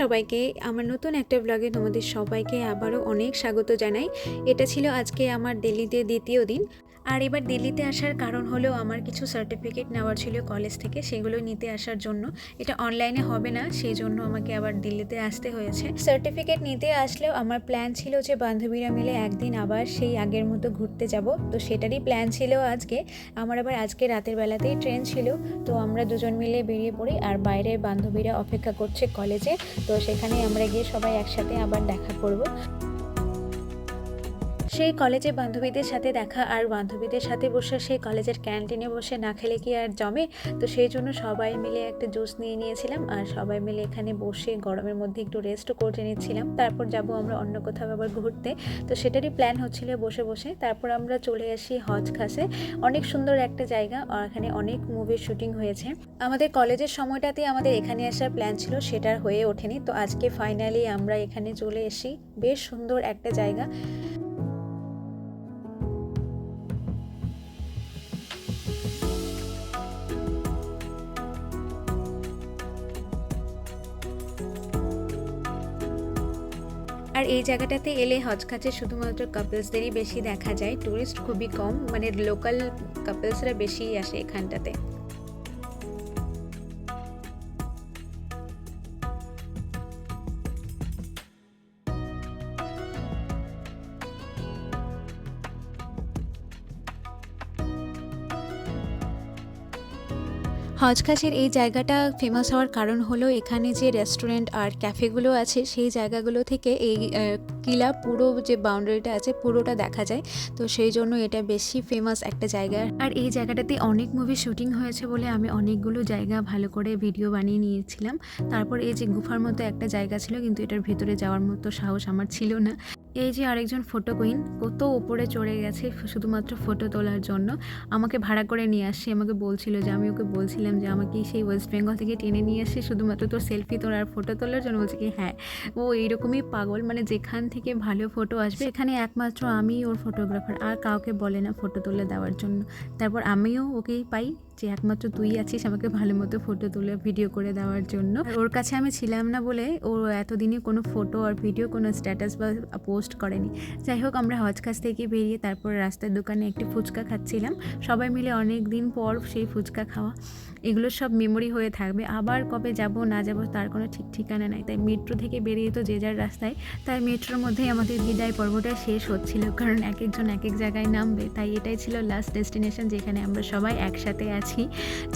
সবাইকে আমার নতুন একটা ব্লগে তোমাদের সবাইকে আবারও অনেক স্বাগত জানাই। এটা ছিল আজকে আমার দিল্লিতে দ্বিতীয় দিন। আর এবার দিল্লিতে আসার কারণ হলো আমার কিছু সার্টিফিকেট নেওয়ার ছিল কলেজ থেকে সেগুলো নিতে আসার জন্য। এটা অনলাইনে হবে না, সেই জন্য আমাকে আবার দিল্লিতে আসতে হয়েছে। সার্টিফিকেট নিতে আসলেও আমার প্ল্যান ছিল যে বান্ধবীরা মিলে একদিন আবার সেই আগের মতো ঘুরতে যাব। তো সেটারই প্ল্যান ছিল আজকে। আমার আবার আজকে রাতের বেলাতেই ট্রেন ছিল। তো আমরা দুজন মিলে বেরিয়ে পড়ি আর বাইরে বান্ধবীরা অপেক্ষা করছে কলেজে তো সেখানে আমরা গিয়ে সবাই একসাথে আবার দেখা করব। সেই কলেজে বান্ধবীদের সাথে দেখা আর বান্ধবীদের সাথে বসে সেই কলেজের ক্যান্টিনে বসে না খেলে কি আর জমে? তো সেই জন্য সবাই মিলে একটা জুস নিয়ে নিয়েছিলাম আর সবাই মিলে এখানে বসে গরমের মধ্যে একটু রেস্টও করে নিচ্ছিলাম। তারপর যাব আমরা অন্য কোথাও আবার ঘুরতে। তো সেটারই প্ল্যান হচ্ছিল বসে বসে। তারপর আমরা চলে আসি হজ খাসে অনেক সুন্দর একটা জায়গা। আর এখানে অনেক মুভির শুটিং হয়েছে। আমাদের কলেজের সময়টাতে আমাদের এখানে আসার প্ল্যান ছিল সেটার হয়ে ওঠেনি। তো আজকে ফাইনালি আমরা এখানে চলে এসি বেশ সুন্দর একটা জায়গা। আর এই জায়গাটাতে এলে হজ খাচে শুধুমাত্র কাপলসদেরই বেশি দেখা যায়। টুরিস্ট খুবই কম মানে লোকাল কাপলসরা বেশি আসে এখানটাতে। হজখাসের এই জায়গাটা ফেমাস হওয়ার কারণ হলো এখানে যে রেস্টুরেন্ট আর ক্যাফেগুলো আছে, সেই জায়গাগুলো থেকে এই কিলা পুরো যে বাউন্ডারিটা আছে পুরোটা দেখা যায়। তো সেই জন্য এটা বেশি ফেমাস একটা জায়গা। আর এই জায়গাটাতে অনেক মুভি শুটিং হয়েছে বলে আমি অনেকগুলো জায়গা ভালো করে ভিডিও বানিয়ে নিয়েছিলাম। তারপর এই যে গুফার মতো একটা জায়গা ছিল, কিন্তু এটার ভেতরে যাওয়ার মতো সাহস আমার ছিল না। এই যে আরেকজন ফটো কুইন কত ওপরে চড়ে গেছে শুধুমাত্র ফটো তোলার জন্য। আমাকে ভাড়া করে নিয়ে আসছে, আমাকে বলছিল যে, আমি ওকে বলছিলাম যে, আমাকে সেই ওয়েস্ট বেঙ্গল থেকে টেনে নিয়ে আসছে শুধুমাত্র তোর সেলফি তোলার ফটো তোলার জন্য। বলছে কি হ্যাঁ। ও এইরকমই পাগল মানে যেখান থেকে ভালো ফটো আসবে, এখানে একমাত্র আমি ওর ফটোগ্রাফার আর কাউকে বলে না ফটো তুলে দেওয়ার জন্য। তারপর আমিও ওকেই পাই যে, একমাত্র তুই আছিস আমাকে ভালো মতো ফটো তুলে ভিডিও করে দেওয়ার জন্য। ওর কাছে আমি ছিলাম না বলে ও এতদিনে কোনো ফটো আর ভিডিও কোনো স্ট্যাটাস বা পোস্ট করেনি। যাই হোক, আমরা হজ কাছ থেকে বেরিয়ে তারপর রাস্তার দোকানে একটি ফুচকা খাচ্ছিলাম। সবাই মিলে অনেক দিন পর সেই ফুচকা খাওয়া। এগুলো সব মেমোরি হয়ে থাকবে। আবার কবে যাব, না যাব তার কোনো ঠিক ঠিকানা নাই। তাই মেট্রো থেকে বেরিয়ে তো যে যার রাস্তায়, তাই মেট্রোর মধ্যেই আমাদের বিদায় পর্বটা শেষ হচ্ছিল। কারণ এক একজন এক এক জায়গায় নামবে। তাই এটাই ছিল লাস্ট ডেস্টিনেশন যেখানে আমরা সবাই একসাথে আছি।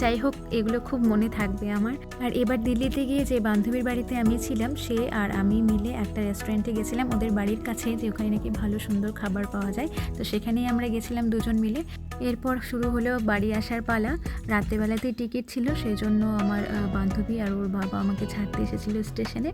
যাই হোক, এগুলো খুব মনে থাকবে আমার। আর এবার দিল্লিতে গিয়ে যে বান্ধবীর বাড়িতে আমি ছিলাম, সে আর আমি মিলে একটা রেস্টুরেন্টে গেছিলাম। ওদের বাড়ির কাছে যে ওখানে নাকি ভালো সুন্দর খাবার পাওয়া যায়। তো সেখানেই আমরা গেছিলাম দুজন মিলে। এরপর শুরু হলো বাড়ি আসার পালা। রাত্রেবেলাতেই টিকিট ছিল সেই জন্য আমার বান্ধবী আর ওর বাবা আমাকে ছাড়তে এসেছিল স্টেশনে।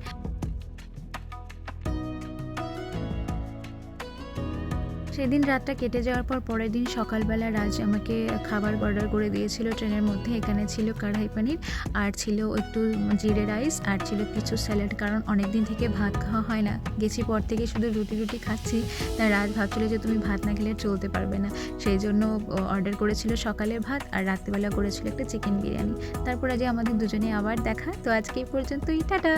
সেদিন রাতটা কেটে যাওয়ার পর পরের দিন সকালবেলা রাজ আমাকে খাবার অর্ডার করে দিয়েছিল ট্রেনের মধ্যে। এখানে ছিল কড়াই পানির, আর ছিল একটু জিরে রাইস, আর ছিল কিছু স্যালাড। কারণ অনেক দিন থেকে ভাত খাওয়া হয় না। গেছি পর থেকে শুধু রুটি রুটি খাচ্ছি। তাই রাজ ভাবছিল যে তুমি ভাত না খেলে চলতে পারবে না। সেই জন্য অর্ডার করেছিল সকালের ভাত, আর রাত্রিবেলা করেছিল একটা চিকেন বিরিয়ানি। তারপরে যে আমাদের দুজনে আবার দেখা। তো আজকে এই পর্যন্তই। টাটা!